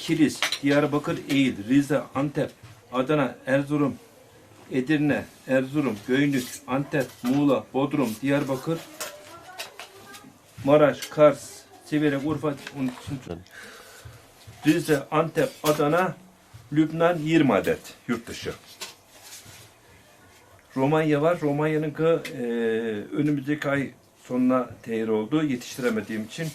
Kilis, Diyarbakır, Eğil, Rize, Antep, Adana, Erzurum, Edirne, Erzurum, Göynük, Antep, Muğla, Bodrum, Diyarbakır, Maraş, Kars, Sivere, Urfa, Rize, Antep, Adana, Lübnan 20 adet yurt dışı. Romanya var. Romanya'nın e, önümüzdeki ay sonuna tehir oldu. Yetiştiremediğim için.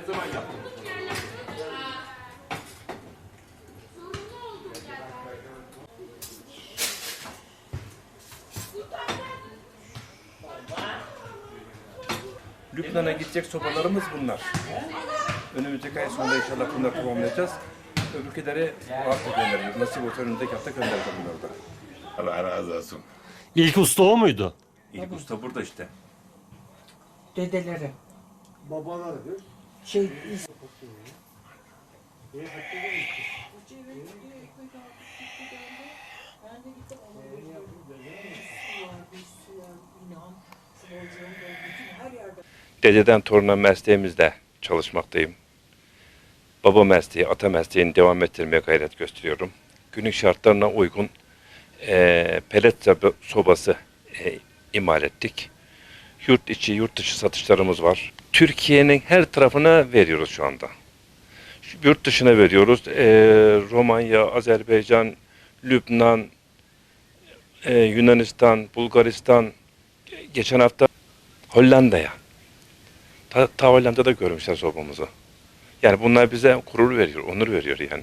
Gel zaman yaptı. Lübnan'a gidecek sobalarımız bunlar. Önümüzdeki ay sonunda inşallah bunları tamamlayacağız. Öbürküleri bu hafta göndereceğiz. Nasip olsa önümüzdeki hafta göndereceğim bunları da. Allah razı olsun. İlk usta o muydu? İlk usta burada işte. dedeleri. Babaları değil mi? Şey, Dededen toruna mesleğimizde çalışmaktayım. Baba mesleği, ata mesleğini devam ettirmeye gayret gösteriyorum. Günlük şartlarına uygun eee pelet soba- sobası eee, imal ettik. Yurt içi, yurt dışı satışlarımız var. Türkiye'nin her tarafına veriyoruz şu anda. Yurt dışına veriyoruz. Eee, Romanya, Azerbaycan, Lübnan, eee, Yunanistan, Bulgaristan, geçen hafta Hollanda'ya. Ta, ta Hollanda'da görmüşler sobamızı. Yani bunlar bize gurur veriyor, onur veriyor yani.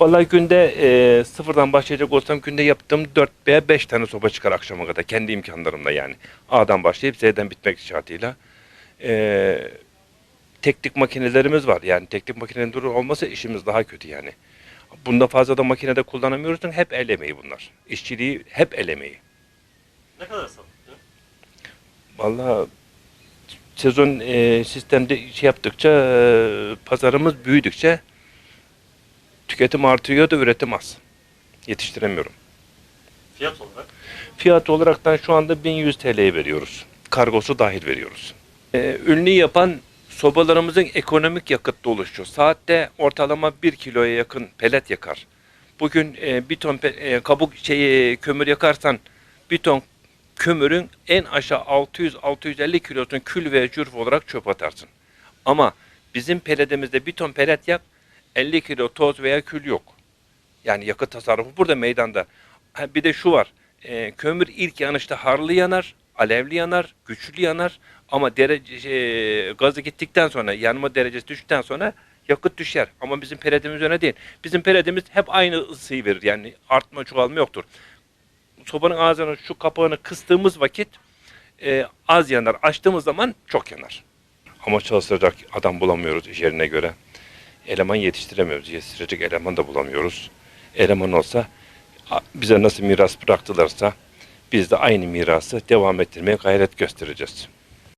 Vallahi günde e, sıfırdan başlayacak olsam günde yaptığım 4 veya 5 tane soba çıkar akşama kadar. Kendi imkanlarımla yani. A'dan başlayıp Z'den bitmek şartıyla. E, teknik makinelerimiz var. Yani teknik makinenin duru olmasa işimiz daha kötü yani. Bunda fazla da makinede kullanamıyoruz. Hep el emeği bunlar. İşçiliği hep el emeği. Ne kadar sattı? Vallahi sezon e, sistemde şey yaptıkça e, pazarımız büyüdükçe tüketim artıyor da üretim az. Yetiştiremiyorum. Fiyat olarak? Fiyat olaraktan şu anda 1100 TL'ye veriyoruz. Kargosu dahil veriyoruz. E, ünlü yapan sobalarımızın ekonomik yakıtlı oluşu. Saatte ortalama 1 kiloya yakın pelet yakar. Bugün e, bir ton e, kabuk şey, kömür yakarsan bir ton kömürün en aşağı 600-650 kilosunu kül ve cürf olarak çöp atarsın. Ama bizim peledimizde bir ton pelet yak 50 kilo toz veya kül yok. Yani yakıt tasarrufu burada meydanda. Ha, bir de şu var. e, kömür ilk yanışta harlı yanar, alevli yanar, güçlü yanar. Ama derece şey, gazı gittikten sonra, yanma derecesi düştükten sonra yakıt düşer. Ama bizim peledimiz öyle değil. Bizim peledimiz hep aynı ısıyı verir. Yani artma çoğalma yoktur. Sobanın ağzını şu kapağını kıstığımız vakit e, az yanar. Açtığımız zaman çok yanar. Ama çalıştıracak adam bulamıyoruz iş yerine göre. Eleman yetiştiremiyoruz. Yetiştirecek eleman da bulamıyoruz. Eleman olsa bize nasıl miras bıraktılarsa biz de aynı mirası devam ettirmeye gayret göstereceğiz.